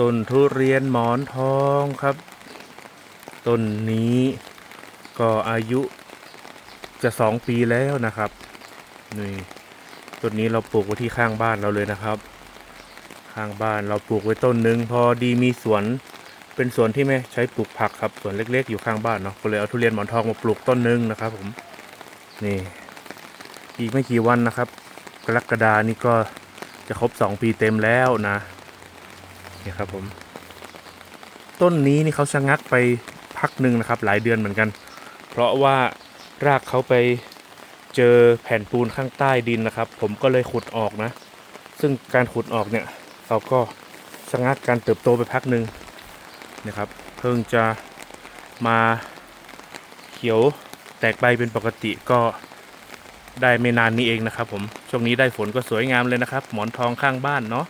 ต้นทุเรียนหมอนทองครับ ต้นนี้ก็อายุจะสองปีแล้วนะครับนี่ต้นนี้เราปลูกไว้ที่ข้างบ้านเราเลยนะครับ ข้างบ้านเราปลูกไว้ต้นหนึ่งพอดีมีสวนเป็นสวนที่ไม่ใช้ปลูกผักครับสวนเล็ก ๆ อยู่ข้างบ้านเนาะก็เลยเอาทุเรียนหมอนทองมาปลูกต้นหนึ่งนะครับ ผมนี่อีกไม่กี่วันนะครับ กรกฎานี่ก็จะครบสองปีเต็มแล้วนะ นี่ครับผม ต้นนี้นี่เขาชะงักไปพักหนึ่งนะครับ หลายเดือนเหมือนกัน เพราะว่ารากเขาไปเจอแผ่นปูนข้างใต้ดินนะครับ ผมก็เลยขุดออกนะ ซึ่งการขุดออกเนี่ยเราก็ชะงักการเติบโตไปพักหนึ่งนะครับ เพิ่งจะมาเขียวแตกใบเป็นปกติก็ได้ไม่นานนี้เองนะครับผม ช่วงนี้ได้ฝนก็สวยงามเลยนะครับ หมอนทองข้างบ้านเนาะ